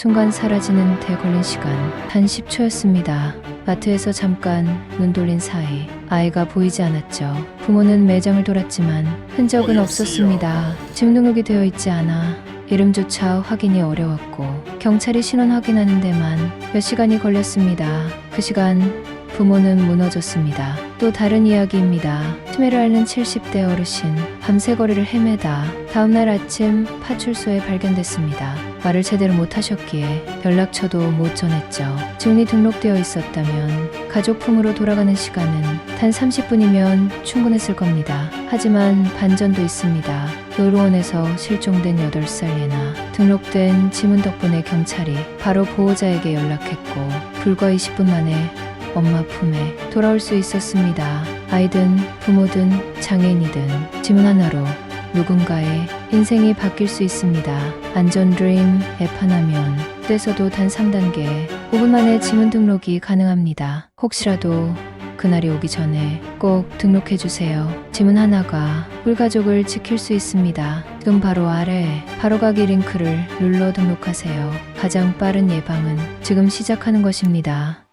순간 사라지는 대 걸린 시간 단 10초였습니다. 마트에서 잠깐 눈 돌린 사이 아이가 보이지 않았죠. 부모는 매장을 돌았지만 흔적은. 없었습니다. 지문 등록이 되어 있지 않아 이름조차 확인이 어려웠고 경찰이 신원 확인하는 데만 몇 시간이 걸렸습니다. 그 시간 부모는 무너졌습니다. 또 다른 이야기입니다. 치매를 앓는 70대 어르신 밤새 거리를 헤매다 다음날 아침 파출소에 발견됐습니다. 말을 제대로 못하셨기에 연락처도 못 전했죠. 지문이 등록되어 있었다면 가족 품으로 돌아가는 시간은 단 30분이면 충분했을 겁니다. 하지만 반전도 있습니다. 노루원에서 실종된 8살 예나 등록된 지문 덕분에 경찰이 바로 보호자에게 연락했고 불과 20분 만에 엄마 품에 돌아올 수 있었습니다. 아이든 부모든 장애인이든 지문 하나로 누군가의 인생이 바뀔 수 있습니다. 안전 드림 앱 하나면 떼서도 단 3단계 5분 만에 지문 등록이 가능합니다. 혹시라도 그날이 오기 전에 꼭 등록해 주세요. 지문 하나가 불가족을 지킬 수 있습니다. 지금 바로 아래 바로가기 링크를 눌러 등록하세요. 가장 빠른 예방은 지금 시작하는 것입니다.